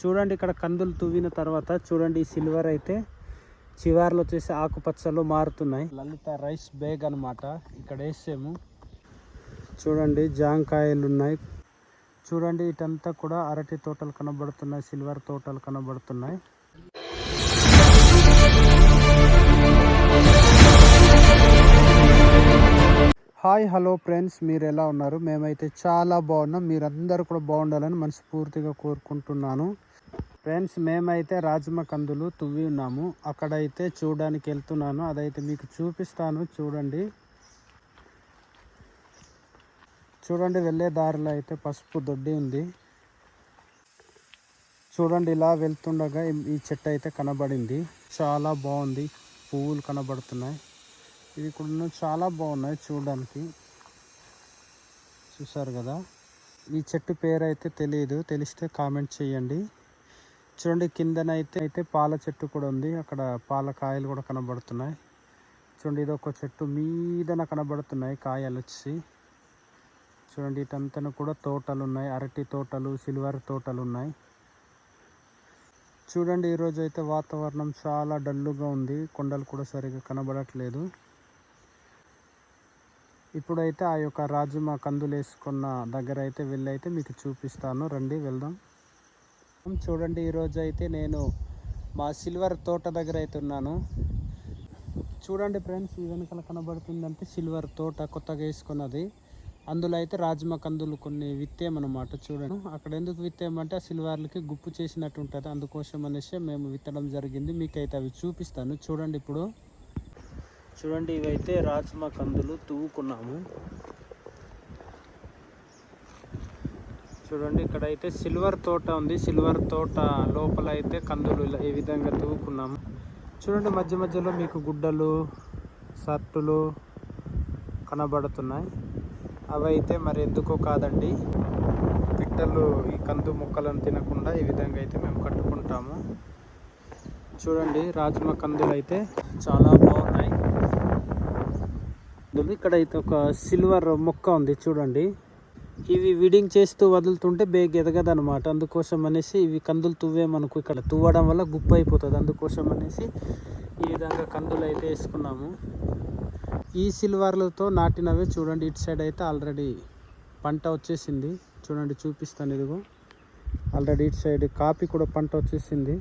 చూడండి ఇక్కడ కందులు తువ్విన తర్వాత చూడండి ఈ సిల్వర్ అయితే చివర్లు వచ్చేసి ఆకుపచ్చలు మారుతున్నాయి. లలిత రైస్ బేగ్ అన్నమాట. ఇక్కడ వేసాము. చూడండి జాంకాయలు ఉన్నాయి. చూడండి ఇటంతా కూడా అరటి తోటలు కనబడుతున్నాయి సిల్వర్ తోటలు కనబడుతున్నాయి. హాయ్ హలో ఫ్రెండ్స్ మీరు ఎలా ఉన్నారు? మేమైతే చాలా బాగున్నాం. మీరందరూ కూడా బాగుండాలని మనస్ఫూర్తిగా కోరుకుంటున్నాను. ఫ్రెండ్స్ మేమైతే రాజమకందులు తువ్వి ఉన్నాము. అక్కడైతే చూడడానికి వెళ్తున్నాను. అదైతే మీకు చూపిస్తాను. చూడండి. చూడండి వెళ్ళే దారిలో అయితే పసుపు దొడ్డి ఉంది. చూడండి ఇలా వెళ్తుండగా ఈ చెట్టు అయితే కనబడింది. చాలా బాగుంది. పువ్వులు కనబడుతున్నాయి. ఇవి కూడా చాలా బాగున్నాయి చూడడానికి. చూసారు కదా? ఈ చెట్టు పేరు అయితే తెలియదు తెలిస్తే కామెంట్ చేయండి. చూడండి కిందనైతే అయితే పాల చెట్టు కూడా ఉంది. అక్కడ పాల కాయలు కూడా కనబడుతున్నాయి. చూడండి ఇది ఒక చెట్టు మీదన కనబడుతున్నాయి కాయలు వచ్చి. చూడండి ఇటంతను కూడా తోటలు ఉన్నాయి అరటి తోటలు సిల్వర్ తోటలు ఉన్నాయి చూడండి ఈరోజు అయితే వాతావరణం చాలా డల్లుగా ఉంది. కొండలు కూడా సరిగా కనబడట్లేదు. ఇప్పుడైతే ఆ యొక్క రాజుమ కందులు వేసుకున్న దగ్గర అయితే వెళ్ళైతే మీకు చూపిస్తాను. రండి వెళ్దాం. చూడండి ఈరోజు అయితే నేను మా సిల్వర్ తోట దగ్గర అయితే ఉన్నాను. చూడండి ఫ్రెండ్స్ ఈ వెనకాల కనబడుతుందంటే సిల్వర్ తోట కొత్తగా వేసుకున్నది. అందులో అయితే రాజమా కందులు కొన్ని విత్తేమన్నమాట చూడండి. అక్కడ ఎందుకు విత్తేమంటే ఆ సిల్వర్లకి గుప్పు చేసినట్టు ఉంటుంది. అందుకోసం అనేసి మేము విత్తడం జరిగింది. మీకైతే అవి చూపిస్తాను. చూడండి ఇప్పుడు. చూడండి ఇవైతే రాజ్మా కందులు తువ్వుకున్నాము. చూడండి ఇక్కడ అయితే సిల్వర్ తోట ఉంది. సిల్వర్ తోట లోపల అయితే కందులు ఈ విధంగా తువ్వుకున్నాము. చూడండి మధ్య మధ్యలో మీకు గుడ్డలు సర్టులు కనబడుతున్నాయి. అవి అయితే మరి ఎందుకో కాదండి. పిట్టలు ఈ కందు మొక్కలను తినకుండా ఈ విధంగా అయితే మేము కట్టుకుంటాము. చూడండి రాజ్మా కందులు అయితే చాలా బాగున్నాయి. ఇక్కడ అయితే ఒక సిల్వర్ మొక్క ఉంది చూడండి. ఇవి విడింగ్ చేస్తూ వదులుతుంటే బేగ్ ఎదగదు అనమాట అందుకోసం అనేసి ఇవి కందులు తువ్వేమనుకు ఇక్కడ. తువ్వడం వల్ల గుప్ప అయిపోతుంది. అందుకోసం అనేసి ఈ విధంగా కందులు అయితే వేసుకున్నాము. ఈ సిల్వర్లతో నాటినవే చూడండి. ఇటు సైడ్ అయితే ఆల్రెడీ పంట వచ్చేసింది. చూడండి చూపిస్తాను ఇదిగో. ఆల్రెడీ ఇటు సైడ్ కాపీ కూడా పంట వచ్చేసింది.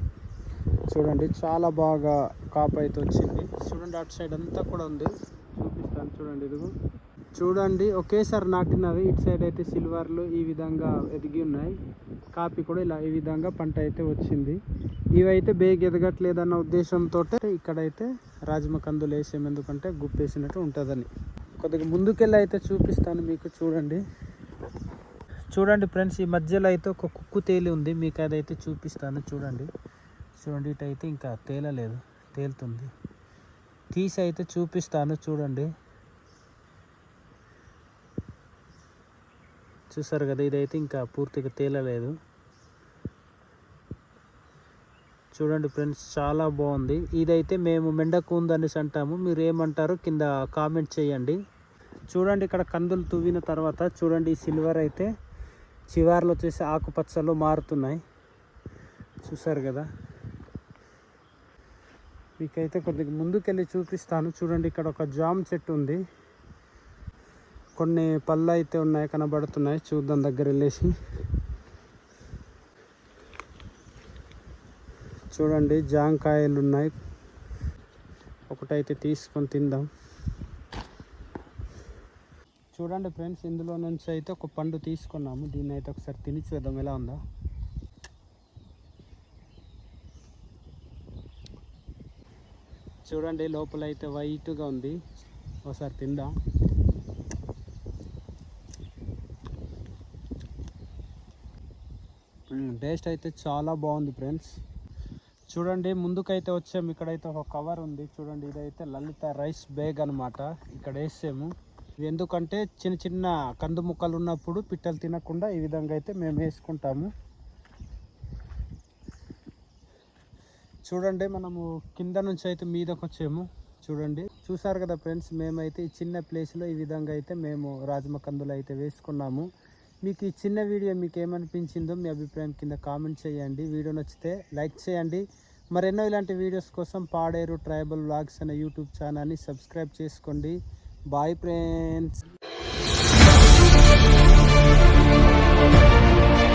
చూడండి చాలా బాగా కాపు అయితే వచ్చింది. చూడండి అటు సైడ్ అంతా కూడా ఉంది. చూపిస్తాను చూడండి ఇదిగో. చూడండి ఒకేసారి నాటినవి. ఇటు సైడ్ అయితే సిల్వర్లు ఈ విధంగా ఎదిగి ఉన్నాయి. కాపీ కూడా ఇలా ఈ విధంగా పంట అయితే వచ్చింది. ఇవైతే బేగ్ ఎదగట్లేదన్న ఉద్దేశంతో ఇక్కడైతే రాజమ కందులు వేసాము. ఎందుకంటే గుప్పేసినట్టు ఉంటుందని. కొద్దిగా ముందుకెళ్ళి అయితే చూపిస్తాను మీకు చూడండి. చూడండి ఫ్రెండ్స్ ఈ మధ్యలో అయితే ఒక కుక్కు తేలి ఉంది. మీకు అదైతే చూపిస్తాను చూడండి. చూడండి ఇటు అయితే ఇంకా తేలలేదు. తేలుతుంది. తీసి అయితే చూపిస్తాను చూడండి. చూసారు కదా ఇదైతే ఇంకా పూర్తిగా తేలలేదు. చూడండి ఫ్రెండ్స్ చాలా బాగుంది. ఇదైతే మేము మెండకూంద్ అనేసి అంటాము. మీరు ఏమంటారో కింద కామెంట్ చేయండి. చూడండి ఇక్కడ కందులు తువ్విన తర్వాత చూడండి ఈ సిల్వర్ అయితే చివర్లు వచ్చేసి ఆకుపచ్చలో మారుతున్నాయి. చూసారు కదా? మీకైతే కొద్దిగా ముందుకెళ్ళి చూపిస్తాను. చూడండి ఇక్కడ ఒక జామ్ చెట్టు ఉంది. కొన్ని పళ్ళు అయితే ఉన్నాయి కనబడుతున్నాయి. చూద్దాం దగ్గర వెళ్ళేసి. చూడండి జాంకాయలు ఉన్నాయి. ఒకటైతే తీసుకొని తిందాం. చూడండి ఫ్రెండ్స్ ఇందులో నుంచి అయితే ఒక పండు తీసుకున్నాము. దీన్ని అయితే ఒకసారి తిని చూద్దాం ఎలా ఉందా. చూడండి లోపల అయితే వైట్గా ఉంది. ఒకసారి తిందాం. టేస్ట్ అయితే చాలా బాగుంది ఫ్రెండ్స్. చూడండి ముందుకైతే వచ్చాము. ఇక్కడైతే ఒక కవర్ ఉంది. చూడండి ఇదైతే లలిత రైస్ బేగ్ అన్నమాట. ఇక్కడ వేసాము. ఎందుకంటే చిన్న చిన్న కందు ముక్కలు ఉన్నప్పుడు పిట్టలు తినకుండా ఈ విధంగా అయితే మేము వేసుకుంటాము. చూడండి మనము కింద నుంచి అయితే మీదకి వచ్చాము చూడండి. చూసారు కదా ఫ్రెండ్స్ మేమైతే ఈ చిన్న ప్లేస్లో ఈ విధంగా అయితే మేము రాజమ కందులు అయితే వేసుకున్నాము. మీకు ఈ చిన్న వీడియో మీకు ఏమనిపించిందో మీ అభిప్రాయం కింద కామెంట్ చేయండి. వీడియో నచ్చితే లైక్ చేయండి. మరెన్నో ఇలాంటి వీడియోస్ కోసం పాడేరు ట్రైబల్ వ్లాగ్స్ అనే యూట్యూబ్ ఛానల్ని సబ్స్క్రైబ్ చేసుకోండి. Bye friends